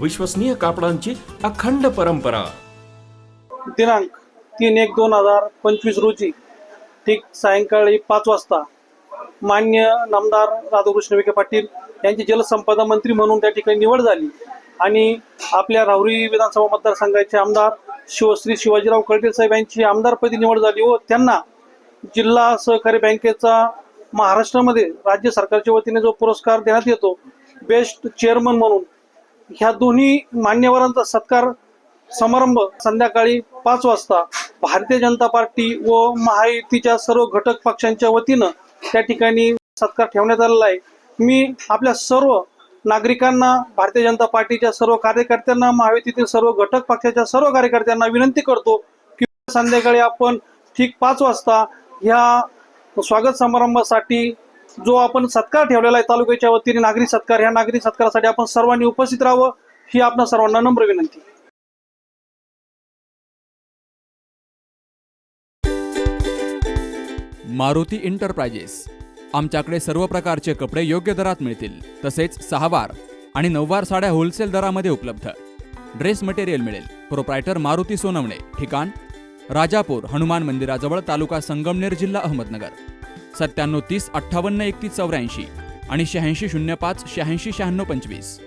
विश्वसनीय कापडांची अखंड परंपरा. दिनांक तीन एक दोन हजार पंचवीस रोजी ठीक सायंकाळी पाच वाजता मान्य नामदार राधाकृष्ण विखे पाटील यांची जलसंपदा मंत्री म्हणून त्या ठिकाणी निवड झाली आणि आपल्या राहुरी विधानसभा मतदारसंघाचे आमदार शिवश्री शिवाजीराव कळटे साहेब यांची आमदारपदी निवड झाली व त्यांना जिल्हा सहकारी बँकेचा महाराष्ट्रामध्ये राज्य सरकारच्या वतीने जो पुरस्कार देण्यात येतो बेस्ट चेअरमन म्हणून ह्या दोन्ही मान्यवरांचा सत्कार समारंभ संध्याकाळी पाच वाजता भारतीय जनता पार्टी व महायुतीच्या सर्व घटक पक्षांच्या वतीनं त्या ठिकाणी सत्कार ठेवण्यात आलेला आहे. मी आपल्या सर्व नागरिकांना भारतीय जनता पार्टीच्या सर्व कार्यकर्त्यांना महायुतीतील सर्व घटक पक्षाच्या सर्व कार्यकर्त्यांना विनंती करतो की संध्याकाळी आपण ठीक पाच वाजता ह्या स्वागत समारंभासाठी जो आपण सत्कार ठेवलेला आहे तालुक्याच्या वतीने नागरी सत्कार ह्या नागरी सत्कारासाठी आपण सर्वांनी उपस्थित राहावं ही आपणा सर्वांना नम्र विनंती. मारुती इंटरप्राइजेस आमच्याकडे सर्व प्रकारचे कपडे योग्य दरात मिळतील. तसेच सहावार आणि नऊवार साड्या होलसेल दरामध्ये उपलब्ध. ड्रेस मटेरियल मिळेल. प्रोप्रायटर मारुती सोनवणे. ठिकाण राजापूर हनुमान मंदिराजवळ तालुका संगमनेर जिल्हा अहमदनगर. सत्त्याण्णव तीस अठ्ठावन्न एकतीस चौऱ्याऐंशी आणि शहाऐंशी शून्य पाच शहाऐंशी शहाण्णव पंचवीस.